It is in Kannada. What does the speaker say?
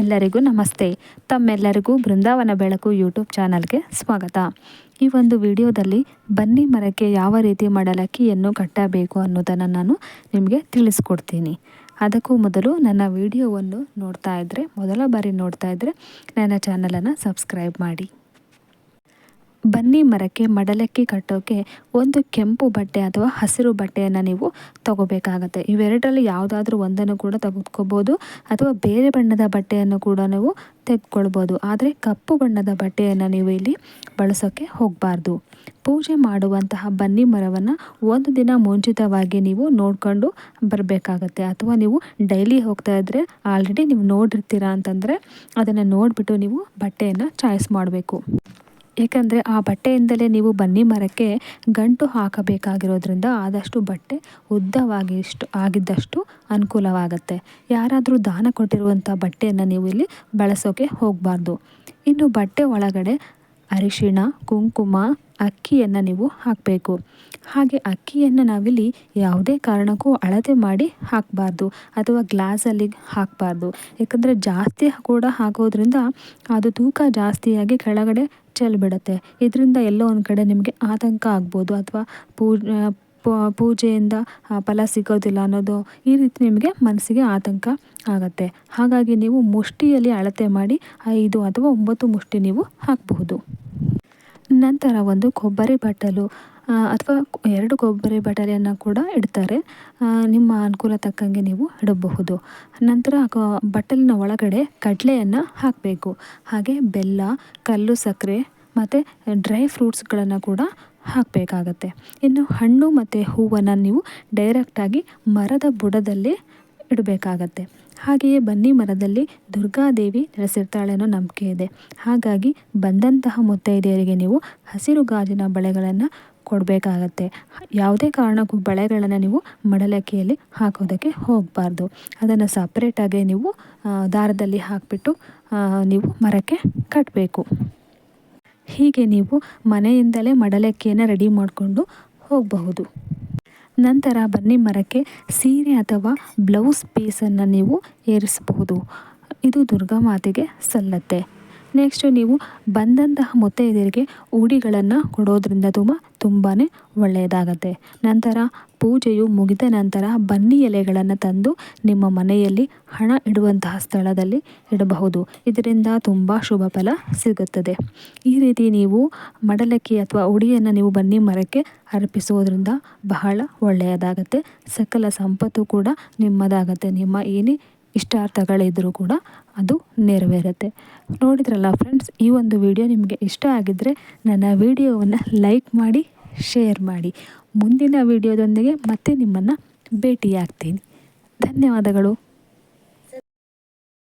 ಎಲ್ಲರಿಗೂ ನಮಸ್ತೆ. ತಮ್ಮೆಲ್ಲರಿಗೂ ಬೃಂದಾವನ ಬೆಳಕು ಯೂಟ್ಯೂಬ್ ಚಾನಲ್ಗೆ ಸ್ವಾಗತ. ಈ ಒಂದು ವಿಡಿಯೋದಲ್ಲಿ ಬನ್ನಿ ಮರಕ್ಕೆ ಯಾವ ರೀತಿ ಮಡಲಕ್ಕಿಯನ್ನು ಕಟ್ಟಬೇಕು ಅನ್ನೋದನ್ನು ನಾನು ನಿಮಗೆ ತಿಳಿಸ್ಕೊಡ್ತೀನಿ. ಅದಕ್ಕೂ ಮೊದಲು ನನ್ನ ವಿಡಿಯೋವನ್ನು ನೋಡ್ತಾ ಇದ್ದರೆ ಮೊದಲ ಬಾರಿ ನೋಡ್ತಾ ಇದ್ದರೆ ನನ್ನ ಚಾನಲನ್ನು ಸಬ್ಸ್ಕ್ರೈಬ್ ಮಾಡಿ. ಬನ್ನಿ ಮರಕ್ಕೆ, ಮಡಲಕ್ಕಿ ಕಟ್ಟೋಕ್ಕೆ ಒಂದು ಕೆಂಪು ಬಟ್ಟೆ ಅಥವಾ ಹಸಿರು ಬಟ್ಟೆಯನ್ನು ನೀವು ತಗೋಬೇಕಾಗತ್ತೆ. ಇವೆರಡರಲ್ಲಿ ಯಾವುದಾದ್ರೂ ಒಂದನ್ನು ಕೂಡ ತೆಗೆದುಕೋಬೋದು. ಅಥವಾ ಬೇರೆ ಬಣ್ಣದ ಬಟ್ಟೆಯನ್ನು ಕೂಡ ನೀವು ತೆಗೆದುಕೊಳ್ಬೋದು. ಆದರೆ ಕಪ್ಪು ಬಣ್ಣದ ಬಟ್ಟೆಯನ್ನು ನೀವು ಇಲ್ಲಿ ಬಳಸೋಕ್ಕೆ ಹೋಗಬಾರ್ದು. ಪೂಜೆ ಮಾಡುವಂತಹ ಬನ್ನಿ ಮರವನ್ನು ಒಂದು ದಿನ ಮುಂಚಿತವಾಗಿ ನೀವು ನೋಡಿಕೊಂಡು ಬರಬೇಕಾಗತ್ತೆ. ಅಥವಾ ನೀವು ಡೈಲಿ ಹೋಗ್ತಾ ಇದ್ದರೆ ಆಲ್ರೆಡಿ ನೀವು ನೋಡಿರ್ತೀರಾ ಅಂತಂದರೆ ಅದನ್ನು ನೋಡಿಬಿಟ್ಟು ನೀವು ಬಟ್ಟೆಯನ್ನು ಚಾಯ್ಸ್ ಮಾಡಬೇಕು. ಏಕೆಂದರೆ ಆ ಬಟ್ಟೆಯಿಂದಲೇ ನೀವು ಬನ್ನಿ ಮರಕ್ಕೆ ಗಂಟು ಹಾಕಬೇಕಾಗಿರೋದ್ರಿಂದ ಆದಷ್ಟು ಬಟ್ಟೆ ಉದ್ದವಾಗಿ ಇಷ್ಟು ಆಗಿದ್ದಷ್ಟು ಅನುಕೂಲವಾಗುತ್ತೆ. ಯಾರಾದರೂ ದಾನ ಕೊಟ್ಟಿರುವಂಥ ಬಟ್ಟೆಯನ್ನು ನೀವು ಇಲ್ಲಿ ಬಳಸೋಕೆ ಹೋಗಬಾರ್ದು. ಇನ್ನು ಬಟ್ಟೆ ಒಳಗಡೆ ಅರಿಶಿಣ, ಕುಂಕುಮ, ಅಕ್ಕಿಯನ್ನು ನೀವು ಹಾಕಬೇಕು. ಹಾಗೆ ಅಕ್ಕಿಯನ್ನು ನಾವಿಲ್ಲಿ ಯಾವುದೇ ಕಾರಣಕ್ಕೂ ಅಳತೆ ಮಾಡಿ ಹಾಕಬಾರ್ದು ಅಥವಾ ಗ್ಲಾಸಲ್ಲಿ ಹಾಕಬಾರ್ದು. ಯಾಕಂದರೆ ಜಾಸ್ತಿ ಕೂಡ ಹಾಕೋದ್ರಿಂದ ಅದು ತೂಕ ಜಾಸ್ತಿಯಾಗಿ ಕೆಳಗಡೆ ಚೆಲ್ಬಿಡುತ್ತೆ ಇದರಿಂದ ಎಲ್ಲೋ ಒಂದು ಕಡೆ ನಿಮಗೆ ಆತಂಕ ಆಗ್ಬೋದು ಅಥವಾ ಪೂಜೆಯಿಂದ ಫಲ ಸಿಗೋದಿಲ್ಲ ಅನ್ನೋದು ಈ ರೀತಿ ನಿಮಗೆ ಮನಸ್ಸಿಗೆ ಆತಂಕ ಆಗುತ್ತೆ. ಹಾಗಾಗಿ ನೀವು ಮುಷ್ಟಿಯಲ್ಲಿ ಅಳತೆ ಮಾಡಿ ಐದು ಅಥವಾ ಒಂಬತ್ತು ಮುಷ್ಟಿ ನೀವು ಹಾಕಬಹುದು. ನಂತರ ಒಂದು ಕೊಬ್ಬರಿ ಬಟ್ಟಲು. ಅಥವಾ ಎರಡು ಕೊಬ್ಬರಿ ಬಟ್ಟಲೆಯನ್ನು ಕೂಡ ಇಡ್ತಾರೆ. ನಿಮ್ಮ ಅನುಕೂಲ ತಕ್ಕಂಗೆ ನೀವು ಇಡಬಹುದು. ನಂತರ ಬಟ್ಟಲಿನ ಒಳಗಡೆ ಕಡಲೆಯನ್ನು ಹಾಕಬೇಕು. ಹಾಗೆ ಬೆಲ್ಲ, ಕಲ್ಲು ಸಕ್ಕರೆ ಮತ್ತು ಡ್ರೈ ಫ್ರೂಟ್ಸ್ಗಳನ್ನು ಕೂಡ ಹಾಕಬೇಕಾಗತ್ತೆ. ಇನ್ನು ಹಣ್ಣು ಮತ್ತು ಹೂವನ್ನು ನೀವು ಡೈರೆಕ್ಟಾಗಿ ಮರದ ಬುಡದಲ್ಲಿ ಇಡಬೇಕಾಗತ್ತೆ. ಹಾಗೆಯೇ ಬನ್ನಿ ಮರದಲ್ಲಿ ದುರ್ಗಾದೇವಿ ನೆಲೆಸಿರ್ತಾಳೆ ಅನ್ನೋ ನಂಬಿಕೆ ಇದೆ. ಹಾಗಾಗಿ ಬಂದಂತಹ ಮುತ್ತೈದೆಯರಿಗೆ ನೀವು ಹಸಿರು ಗಾಜಿನ ಬಳೆಗಳನ್ನು ಕೊಡಬೇಕಾಗತ್ತೆ. ಯಾವುದೇ ಕಾರಣಕ್ಕೂ ಬಳೆಗಳನ್ನು ನೀವು ಮಡಲಕ್ಕಿಯಲ್ಲಿ ಹಾಕೋದಕ್ಕೆ ಹೋಗಬಾರ್ದು. ಅದನ್ನು ಸಪ್ರೇಟಾಗಿ ನೀವು ದಾರದಲ್ಲಿ ಹಾಕಿಬಿಟ್ಟು ನೀವು ಮರಕ್ಕೆ ಕಟ್ಟಬೇಕು ಹೀಗೆ ನೀವು ಮನೆಯಿಂದಲೇ ಮಡಲಕ್ಕಿಯನ್ನು ರೆಡಿ ಮಾಡಿಕೊಂಡು ಹೋಗಬಹುದು. ನಂತರ ಬನ್ನಿ ಮರಕ್ಕೆ ಸೀರೆ ಅಥವಾ ಬ್ಲೌಸ್ ಪೀಸನ್ನು ನೀವು ಏರಿಸಬಹುದು. ಇದು ದುರ್ಗಾ ಮಾತೆಗೆ ಸಲ್ಲತ್ತೆ. ನೆಕ್ಸ್ಟು ನೀವು ಬಂದಂತಹ ಮೊತ್ತೆಯದರಿಗೆ ಉಡಿಗಳನ್ನು ಕೊಡೋದ್ರಿಂದ ತುಂಬ ತುಂಬಾ ಒಳ್ಳೆಯದಾಗತ್ತೆ. ನಂತರ ಪೂಜೆಯು ಮುಗಿದ ನಂತರ ಬನ್ನಿ ಎಲೆಗಳನ್ನು ತಂದು ನಿಮ್ಮ ಮನೆಯಲ್ಲಿ ಹಣ ಇಡುವಂತಹ ಸ್ಥಳದಲ್ಲಿ ಇಡಬಹುದು. ಇದರಿಂದ ತುಂಬ ಶುಭ ಫಲ ಸಿಗುತ್ತದೆ. ಈ ರೀತಿ ನೀವು ಮಡಲಕ್ಕಿ ಅಥವಾ ಉಡಿಯನ್ನು ನೀವು ಬನ್ನಿ ಮರಕ್ಕೆ ಅರ್ಪಿಸುವುದರಿಂದ ಬಹಳ ಒಳ್ಳೆಯದಾಗತ್ತೆ. ಸಕಲ ಸಂಪತ್ತು ಕೂಡ ನಿಮ್ಮದಾಗತ್ತೆ. ನಿಮ್ಮ ಏನೇ ಇಷ್ಟಾರ್ಥಗಳಿದ್ದರೂ ಕೂಡ ಅದು ನೆರವೇರುತ್ತೆ. ನೋಡಿದ್ರಲ್ಲ ಫ್ರೆಂಡ್ಸ್ ಈ ಒಂದು ವಿಡಿಯೋ ನಿಮಗೆ ಇಷ್ಟ ಆಗಿದ್ದರೆ ನನ್ನ ವಿಡಿಯೋವನ್ನು ಲೈಕ್ ಮಾಡಿ ಶೇರ್ ಮಾಡಿ. ಮುಂದಿನ ವಿಡಿಯೋದೊಂದಿಗೆ ಮತ್ತೆ ನಿಮ್ಮನ್ನು ಭೇಟಿಯಾಗ್ತೀನಿ. ಧನ್ಯವಾದಗಳು.